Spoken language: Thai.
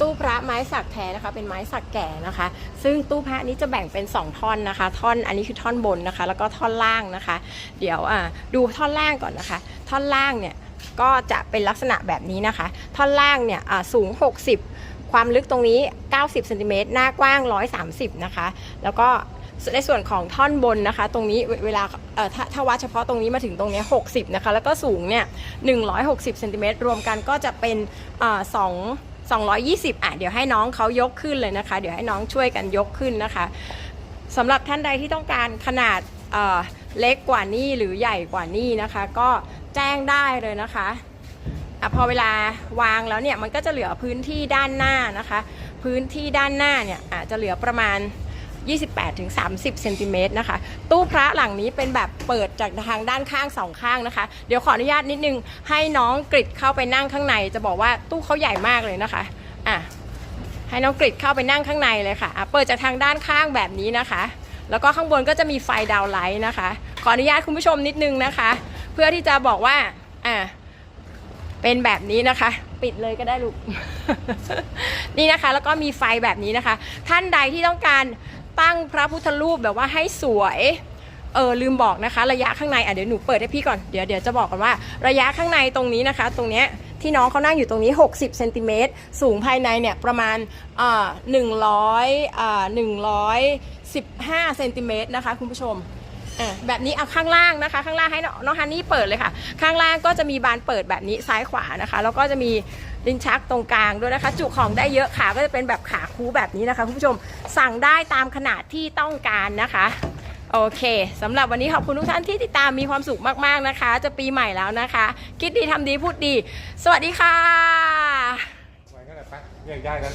ตู้พระไม้สักแท้นะคะเป็นไม้สักแก่นะคะ ซึ่งตู้พระนี้จะแบ่งเป็น 2 ท่อนนะคะ ท่อนอันนี้คือท่อนบนนะคะ แล้วก็ท่อนล่างนะคะ เดี๋ยวดูท่อนล่างก่อนนะคะ ท่อนล่างเนี่ยก็จะเป็นลักษณะแบบนี้นะคะ ท่อนล่างเนี่ยสูง 60 ความลึกตรงนี้ 90เซนติเมตรหน้ากว้าง 130 นะคะ แล้วก็ในส่วนของท่อนบนนะคะ ตรงนี้เวลาถ้าถ้าวัดเฉพาะตรงนี้มาถึงตรงนี้ 60 นะคะ แล้วก็สูงเนี่ย 160เซนติเมตรรวมกันก็จะเป็นสอง 220 อะเดี๋ยวให้น้องเขายกขึ้นเลยนะคะ เดี๋ยวให้น้องช่วยกันยกขึ้นนะคะสำหรับท่านใดที่ต้องการขนาดเเล็กกว่านี้หรือใหญ่กว่านี้นะคะ ก็แจ้งได้เลยนะคะอะพอเวลาวางแล้วเนี่ยมันก็จะเหลือพื้นที่ด้านหน้านะคะ พื้นที่ด้านหน้าเนี่ยอาจจะเหลือประมาณ 28-30เซนติเมตรนะคะ ตู้พระหลังนี้เป็นแบบเปิดจากทางด้านข้างสองข้างนะคะ เดี๋ยวขออนุญาตนิดนึง ให้น้องกริดเข้าไปนั่งข้างใน จะบอกว่าตู้เขาใหญ่มากเลยนะคะอะให้น้องกริดเข้าไปนั่งข้างในเลยค่ะะเปิดจากทางด้านข้างแบบนี้นะคะ แล้วก็ข้างบนก็จะมีไฟดาวน์ไลท์นะคะ ขออนุญาตคุณผู้ชมนิดนึงนะคะ เพื่อที่จะบอกว่าอะเป็นแบบนี้นะคะ ปิดเลยก็ได้ลูก นี่นะคะ แล้วก็มีไฟแบบนี้นะคะ ท่านใดที่ต้องการ ตั้งพระพุทธรูปแบบว่าให้สวยเออลืมบอกนะคะ ระยะข้างในอะเดี๋ยวหนูเปิดให้พี่ก่อนเดี๋ยวเดี๋ยวจะบอกกันว่า ระยะข้างในตรงนี้นะคะ ตรงเนี้ยที่น้องเขานั่งอยู่ตรงนี้ 60เซนติเมตรสูงภายในเนี่ยประมาณอ่าหนึ่งร้อยอ่าหนึ่งร้อยสิบห้าเซนติเมตรนะคะคุณผู้ชม อะแบบนี้เอาข้างล่างนะคะ ข้างล่างให้น้องน้องฮันนี่เปิดเลยค่ะ ข้างล่างก็จะมีบานเปิดแบบนี้ซ้ายขวานะคะ แล้วก็จะมีลิ้นชักตรงกลางด้วยนะคะ จุของได้เยอะขาก็จะเป็นแบบขาคูแบบนี้นะคะคุณผู้ชมสั่งได้ตามขนาดที่ต้องการนะคะโอเคสำหรับวันนี้ขอบคุณทุกท่านที่ติดตามมีความสุขมากๆนะคะ จะปีใหม่แล้วนะคะ คิดดีทำดีพูดดี สวัสดีค่ะ ไว้ก็ได้ปะแยกย้ายกัน